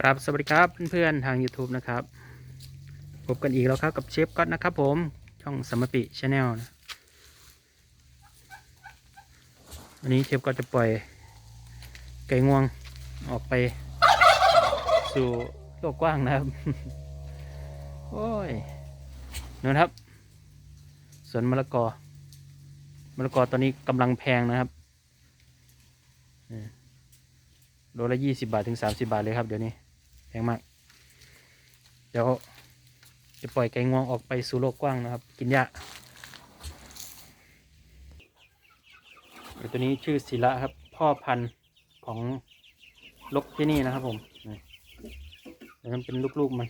ครับสวัสดีครับเพื่อนๆทาง YouTube นะครับ พบกันอีกแล้วครับกับเชฟก๊อตนะครับ ผมช่องสมปิชาแนลนะวันนี้เชฟก็จะปล่อยไก่งวงออกไป สู่โลกกว้างนะครับ โอ้ยนู่นครับสวนมะละกอมะละกอตอนนี้กำลังแพงนะครับโลละยี่สิบาทถึงสามสิบาทเลยครับเดี๋ยวนี้ พงมาก เดี๋ยวจะปล่อยไก่งวงออกไปสู่โลกกว้างนะครับ กินหญ้าตัวนี้ชื่อศิละครับ พ่อพันธุ์ของลกที่นี่นะครับผมนี่มันเป็นลูกๆมัน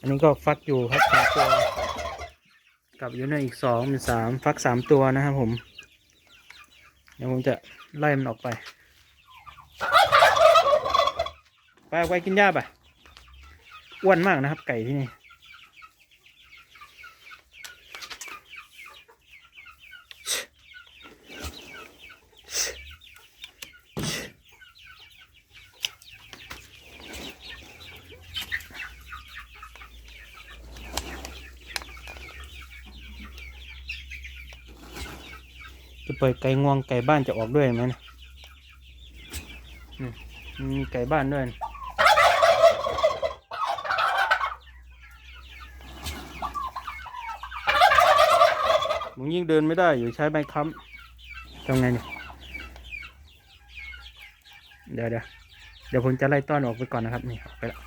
อันนี้ก็ฟักอยู่ครับสามตัวกับอยู่ในอีกสองเป็นสามฟักสามตัวนะครับผม เดี๋ยวผมจะไล่มันออกไป ไปเอาไปกินหญ้าไปอ้วนมากนะครับ ไก่ที่นี่ จะเปิดไก่งวงไก่บ้านจะออกด้วยไหมนะมีไก่บ้านด้วยนะ มึงยิ่งเดินไม่ได้ อยู่ใช้ไม้ค้ำทำไงเนี่ยเดี๋ยวเดี๋ยวเดี๋ยวผมจะไล่ต้อนออกไปก่อนนะครับ นี่ออกไปแล้ว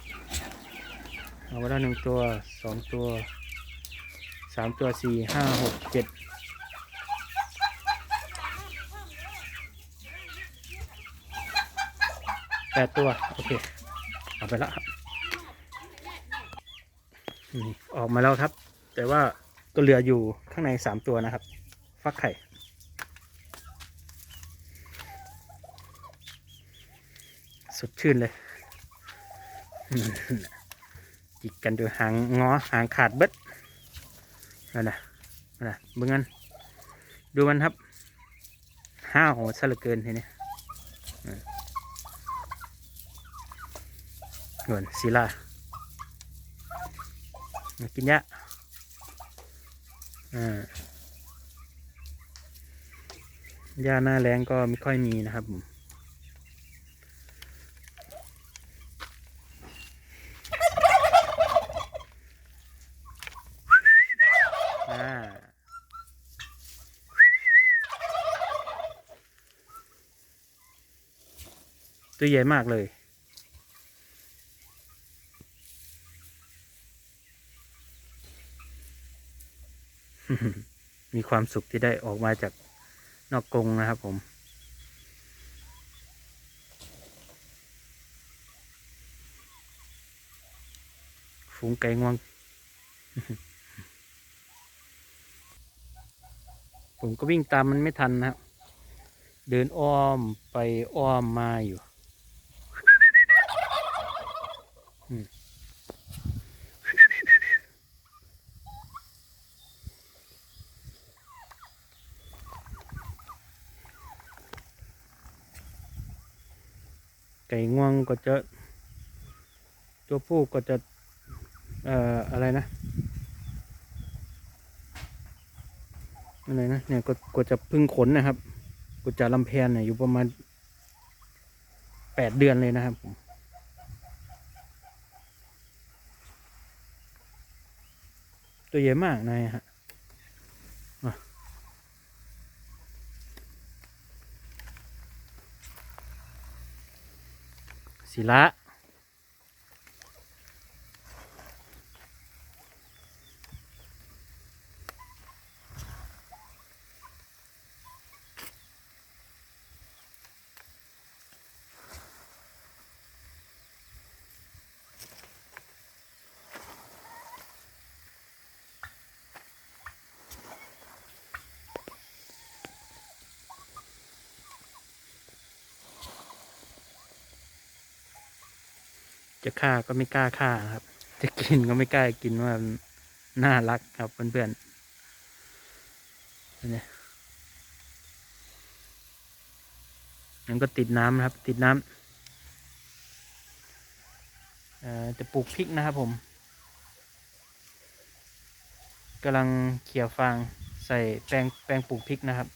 เอาไปแล้วหนึ่งตัวสองตัวสามตัวสี่ห้าหกเจ็ดแปดตัว โอเค เอาไปแล้วครับนี่ออกมาแล้วครับ แต่ว่า ก็เหลืออยู่ข้างในสามตัวนะครับ ฟักไข่ สดชื่นเลยจิกกันดูหางงอหางขาดเบิดนั่นนะนั่นนะเบื้องนั้นดูมันครับ ห้าโหซะเหลือเกินทีนี้เหมือนศิลา กินยะอ่า หญ้าหน้าแรงก็ไม่ค่อยมีนะครับผมตัวใหญ่มากเลย มีความสุขที่ได้ออกมาจากนอกกรงนะครับผม ฝูงไก่งวง ผมก็วิ่งตามมันไม่ทันนะครับ เดินอ้อมไปอ้อมมาอยู่ ไก่งวงก็จะ ตัวผู้ก็จะเอ่ออะไรนะอะไรนะเนี่ยก็ก็จะพึ่งขนนะครับก็จะลำแพนเนี่ยอยู่ประมาณแปดเดือนเลยนะครับผมตัวใหญ่มากนายฮะ ศิละ จะฆ่าก็ไม่กล้าฆ่าครับ จะกินก็ไม่กล้ากินว่าน่ารักครับเพื่อนๆนี่มันก็ติดน้ำนะครับ ติดน้เอ่อจะปลูกพริกนะครับผมกำลังเขี่ยฟางใส่แปลงแปลงปลูกพริกนะครับ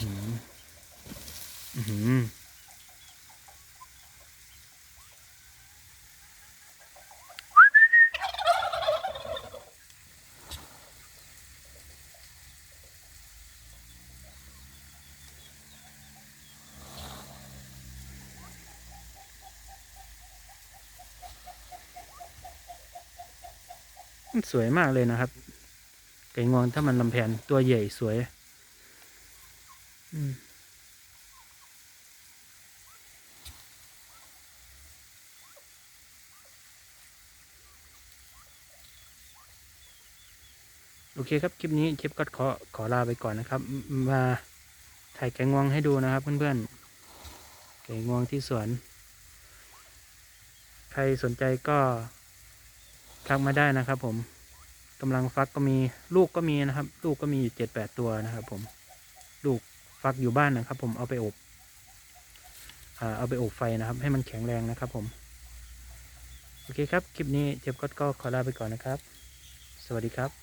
อืม สวยมากเลยนะครับ ไก่งวงถ้ามันลำแผนตัวใหญ่สวย อืม เคครับคลิปนี้เชฟก็ขอขอลาไปก่อนนะครับ มาถ่ายไก่งวงให้ดูนะครับ เพื่อนๆไก่งวงที่สวน ใครสนใจก็ทักมาได้นะครับ ผมกำลังฟักก็มีลูกก็มีนะครับ ลูกก็มีอยู่เจ็ดแปดตัวนะครับ ผมลูกฟักอยู่บ้านนะครับ ผมเอาไปอบอเอาไปอบไฟนะครับ ให้มันแข็งแรงนะครับ ผม โอเคครับ คลิปนี้เจ็บก็ก็ขอลาไปก่อนนะครับ สวัสดีครับ